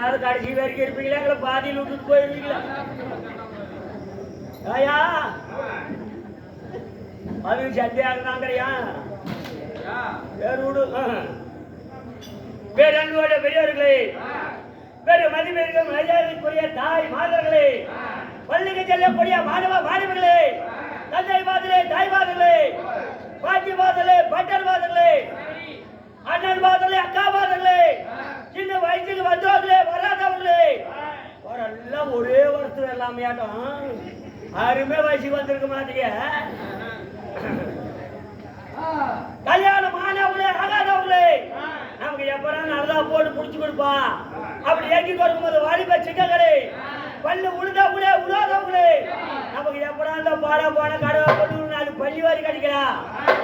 गाडशी वेरगेर पिकल्या बादी लुटून पय पिकला या అవి జల్దీ ఆగినాకయ్యా వేరుడు வேறன்வோட பெரியவர்களே வேறு மதிப்பெருக்கும் மரியாதைக்குரிய தாய் மாதவர்களே பள்ளிக்கு செல்லக்கூடிய மாணவ மாணவர்களே தந்தை மாதலே தாய் மாதர்களே பாட்டி மாதலே பட்டர் மாதர்களே அண்ணன் மாதலே அக்கா மாதர்களே சின்ன வயசுக்கு வந்தவர்களே வராதவர்களே. எல்லாம் ஒரே வருஷம் எல்லாமே ஆட்டம் யாருமே வயசுக்கு வந்திருக்க மாட்டீங்க. கல்யாணம் ஆனவங்களே ஆகாதவங்களே நமக்கு எப்படா நல்லா போட்டு புடிச்சு கொடுப்பா. அப்படி ஏற்றி கொடுக்கும்போது வாலிப சிக்கங்களே பல்லு உழுதவங்களே உழாதவங்களே நமக்கு எப்படா அந்த பாட பாட கடவை கொண்டு நாலு பள்ளி வாரி கிடைக்கலாம்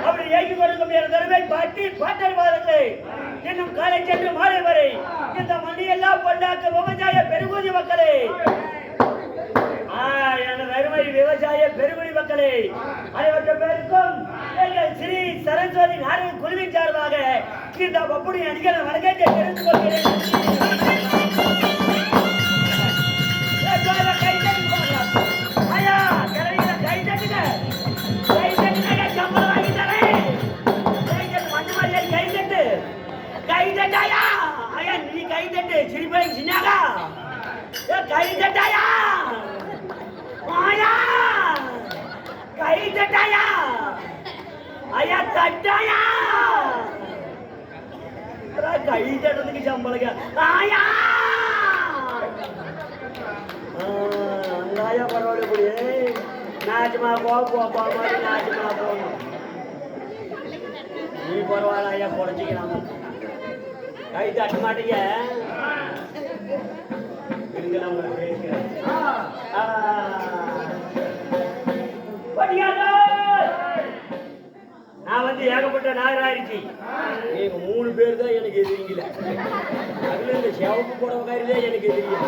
அப்படி ஏற்றி கொடுக்க முடியாத திறமை பட்டி பாட்டர் பாருங்களே இன்னும் காலை சென்று மாறி இந்த மண்ணியெல்லாம் கொண்டாக்க விவசாய பெருங்குடி மக்களே. ஆ, விவசாய பெருங்குடி மக்களே. அனைவருக்கும் பேருக்கும் எங்கள் ஸ்ரீ சரஸ்வதி நாடக குழுவின் சார்பாக இந்த பப்புடி அணிகளை வணக்கத்தை தெரிந்து கொள்கிறேன். കഴിയിട്ടേട്ടത്തേക്ക് ശമ്പളക്ക ആയാ ആയ പടവോട് കൂടി നാച്ചുമാ പോവാൻ നാച്ചുമാ പോകണം நீ பரவாயில்ல ஐயா குறைச்சிக்கலாமா கை தட்ட மாட்டீங்க இருங்க நம்ம பேசுகிறேன் நான் வந்து ஏகப்பட்ட நாகராயிருச்சு நீங்க மூணு பேர் தான் எனக்கு எதிரிங்கள. அதுல இந்த சிவப்பு புடவைக்காரிலே எனக்கு எதிரிங்க.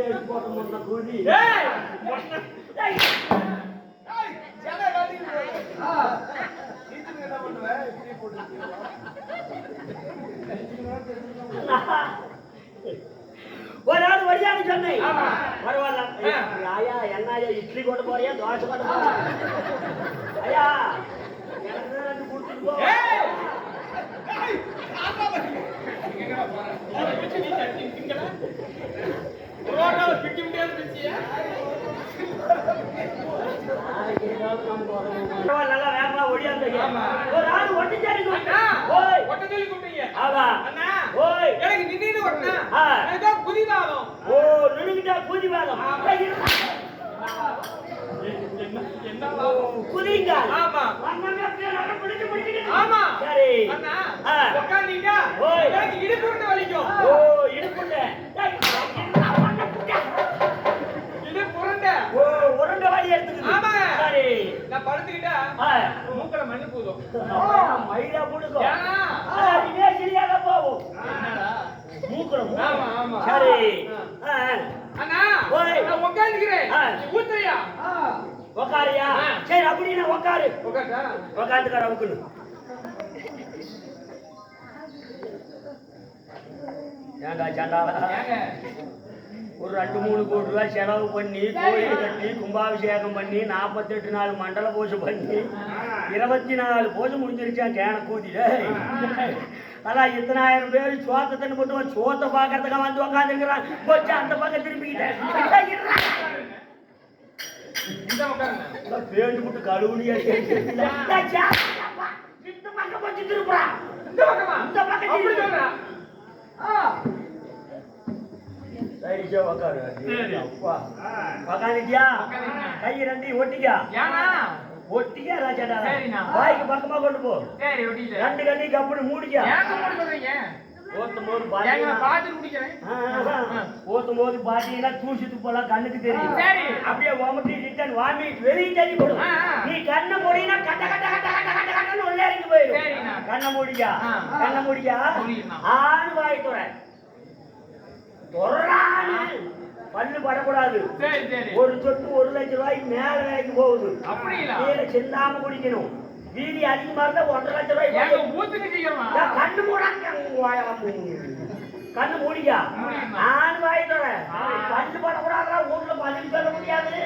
இங்கேயே போட்ட முன்ன கூதி ஒரு ஆள் வழியாக சொன்னேன் பரவாயில்ல ஐயா என்ன ஐயா இட்லி கொண்டு போறியா தோசை கொண்டு போறியா? ஐயா எனக்கு ரெண்டு கொடுத்துட்டு போ. பரவாயில்ல, நல்லா வேகமா ஒடியாந்தீங்க ஒரு ஆள் ஒட்டிச்சாரி கூப்பிட்டா ஓய். ஒட்டச்சொல்லி ஆமா. அண்ணா ஓய். எனக்கு நின்னு ஒட்டினா ஏதோ புதிவாதம் ஓ நின்னுகிட்டா புதிவாதம் என்ன புதிங்க ஆமா. அண்ணா ஆமா. சரி. அண்ணா உட்காந்தீங்க ஓய். எனக்கு மயிலா முழுக்கம் அதுவே சரியாக போகும் மூக்கணும் சரி அண்ணா உட்காந்துக்கிறேன் ஊத்துறியா உக்காரியா சரி அப்படின்னா உக்காரு உக்காந்துக்கார உக்குன்னு ஒரு ரெண்டு மூணு கோடி ரூபாய் செலவு பண்ணி கோயில் கட்டி கும்பாபிஷேகம் பண்ணி நாற்பத்தெட்டு நாள் மண்டல பூஜை பண்ணி இருபத்தி நாலு போது முடிஞ்சிருச்சான் கேன கூட்டிட்டு அதான் இத்தனாயிரம் பேர் சோத்தை தண்ணி போட்டு சோத்தை பார்க்கறதுக்கு வந்து உக்காந்துக்கிறான் போச்சு அந்த பக்கம் திரும்பிக்கிட்டேன் பேண்டு போட்டு கழுவுனியா சரிச்சா உக்காரு. அப்பா. உக்காந்துட்டியா. கை ஒட்டிக்கா. ஒட்டிக்கா ராஜாடா. வாய்க்கு பக்கமா கொண்டு போ. ரெண்டு கப்புனு மூடிக்கா. ஓத்தும் போது பாத்தீங்கன்னா தூசி துப்பெல்லாம் கண்ணுக்கு தெரியும். அப்படியே ரிட்டன் வாமிட் வெளியே தள்ளி போடும். நீ கண்ணை மூடினா கட்ட கட்ட கட்ட கட்ட கட்ட கட்டன்னு உள்ள இறங்கி போயிடும். கண்ணை மூடிக்கா. கண்ணை மூடிக்கா. ஆண் வாய் துறை. பல்லு படக்கூடாது. ஒரு சொட்டு ஒரு லட்சம் ரூபாய்க்கு மேல விலைக்கு போகுது. கீழே சிந்தாம குடிக்கணும். வீதி அதிகமா இருந்தா ஒன்றரை லட்சம் ரூபாய் கண்ணு மூடாங்க கண்ணு மூடிக்கா. நான் வாயிட்டோட கண்ணு படக்கூடாதா ஊர்ல பதில் சொல்ல முடியாது.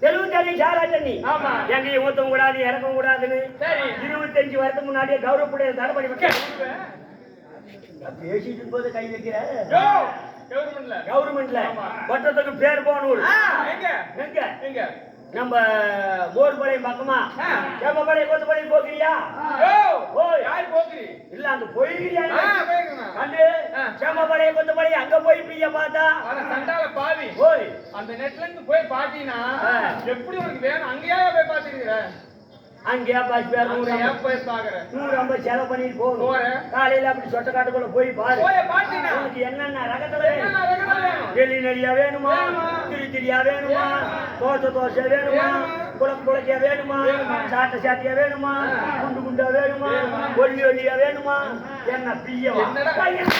தெலுங்கு தண்ணி சாரா தண்ணி ஆமா. எங்கேயும் ஊத்தவும் கூடாது இறக்கவும் கூடாதுன்னு சரி. இருபத்தஞ்சு வருஷம் முன்னாடியே கௌரவப்படைய தடை. பேசிட்டு போது கை வைக்கிற கவர்மெண்ட்ல. கவர்மெண்ட்ல. வட்டத்துக்கு பேர் போனூர் எங்க? எங்க எங்க? நம்ம மோர்பாளையம் பக்கமா ஆ. ஏப்பபாளையம் கொத்தபாளையம் போகிறியா யோ, ஓய். யார் போக்குறி? இல்ல போயிருக்கேண்ணா. கண்டு ஆ. சேமபாளையம் கொத்தபாளையம் அங்க போய் பிய்ய பார்த்தா சண்டால பாவி ஓய் அந்த நெட்ல இருந்து போய் பாத்தீங்கன்னா. எப்படி உனக்கு வேணும் அங்கேயே போய் பாத்துருக்கிற அங்கே பாஸ் நூறு ஐம்பது- செலவு பண்ணிட்டு போகணும். காலையில அப்படி சொட்ட காட்டுக்குள்ள போய் பாரு உனக்கு என்னென்ன ரகத்துல வேணும்? ரகத்துல வேணும்? திரி திரியா வேணுமா? தோசை தோசை வேணுமா? குளக்கு குளக்கியா வேணுமா? சாட்டை சாட்டியா வேணுமா. குண்டு குண்டா வேணுமா? ஒல்லி ஒல்லியா வேணுமா? என்ன பிரியவா பையன்.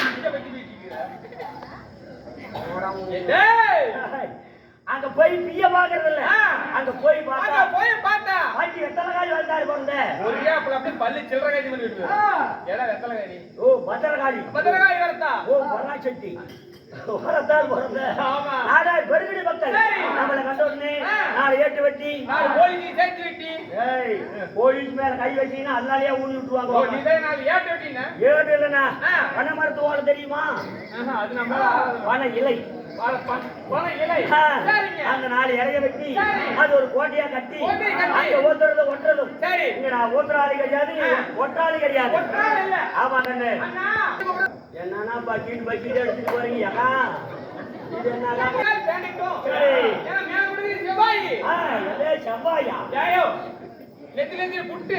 அங்க போய் பிய பாக்குறது இல்ல ஆ. அங்க போய் பார்த்தா போய் பார்த்தா. பாட்டி எத்தனை காய் வந்தாரு பாருங்க. ஒரு ஏப்பல அப்படியே பல்லு சில்லறை கட்டி பண்ணி விட்டு ஏடா வெத்தலை கறி ஓ பத்திரகாளி பத்திரகாய் வரத்தா? ஓ பராசக்தி வரத்தால் பிறந்த ஆமா. நாடாய் பெருகிடி மக்கள். நம்மளை கண்ட உடனே. நாலு ஏட்டு வெட்டி. நாலு கோழிக்கு சேர்த்து வெட்டி. ஏய் போலீஸ் மேல கை வச்சீங்கன்னா அதனாலயே ஊனி ஓ விட்டுருவாங்க நீதே நாலு ஏட்டு வெட்டின? ஏடு இல்லைண்ணா. ஆ. பனை மரத்து ஓலை தெரியுமா? அது நம்ம பனை இலை. அந்த நாலு இலைய வெட்டி சரி. அது ஒரு கோட்டையா கட்டி கோட்டையை கட்டி. அங்க ஓத்துறது ஒட்டுறதும். சரி. இங்க நான் ஓட்டுறாளி கிடையாது ஆ. ஒட்டாளி கிடையாது. ஒட்டாளி இல்ல. ஆமா கண்ணு அண்ணா. என்னன்னா பக்கெட் பக்கெட் எடுத்துட்டு போறீங்க அக்கா? இது முடிஞ்சு செவ்வாய். புட்டு.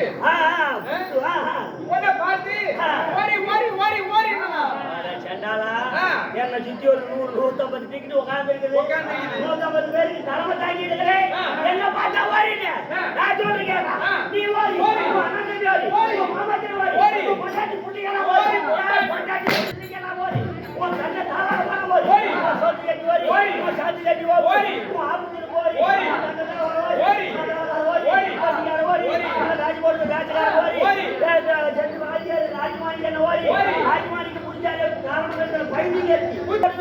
பார்த்து. ஓடி ஓடி ஓடி ஓடி. என்னை சுத்தி ஒரு நூறு நூத்தம்பது டிக்கெட் உட்கார்ந்து இருக்குது. நூத்தம்பது பேருக்கு தலைமை தாங்கி இருக்கிறேன். என்ன பார்த்தா ஆ. நான் சொல்றேன். நீ ஓடி அண்ணன் ஓடி மாமாச்சி ஓடி ஓடி. பொண்டாட்டி புள்ளிங்களா ஓடி, பொண்டாட்டி புள்ளிங்களா ஓடி உன் தன்னை தாராளமாக ஓடி ஓடி. உன் சொத்து கட்டி ஓடி ஓடி. உன் சாந்தி கட்டி ஓடி ஓடி. உன் ஆபத்துக்கு ஓடி ஓடி. உன் தங்கத்துல ஓடி ஓடி. உன் தாத்தால ஓடி ஓடி. உன் பசிக்கார ஓடி ஓடி. உன் ராஜ்கோட் ராஜ்கார ஓடி ஓடி. சென்று வாங்கியாரு ராஜ்மாணிக்கு என்ன ஓடி ஓடி. ராஜ்மாணிக்கு முடிஞ்சாரு காரணம் பைத்தியம் ஏற்றி குப்பம்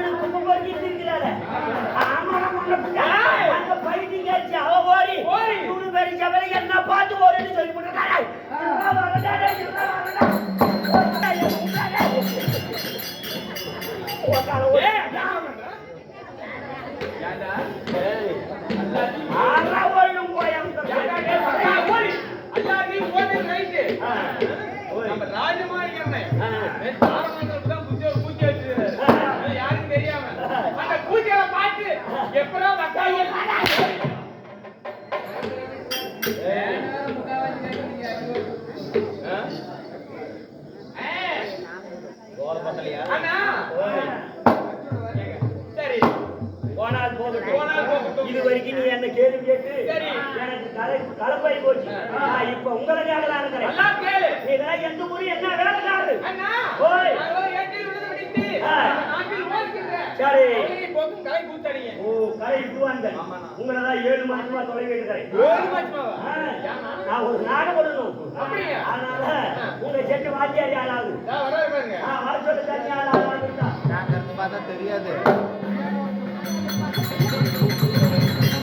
அண்ணா! சரி. போனால் போகட்டும். இது வரைக்கும் நீ என்ன கேள்வி கேட்டு சரி. எனக்கு கலை கலப்பாய் போச்சு. நான் இப்ப உங்களை கேட்கலாம் இருக்கிறேன். இதெல்லாம் எந்த ஊரு என்ன வேலைக்காரரு அண்ணா! ஓய். சரி. கலை கூத்தடிங்க ஓ கலை ஆமாண்ணா. உங்களை தான் ஏழு மாசமா தொலைவி இருக்கிறேன்? நான் ஒரு நாடகம் அப்படியா? அதனால உங்க செட்டு வாத்தியாரி ஆளாது வர சொல்லு தண்ணி தெரியாது.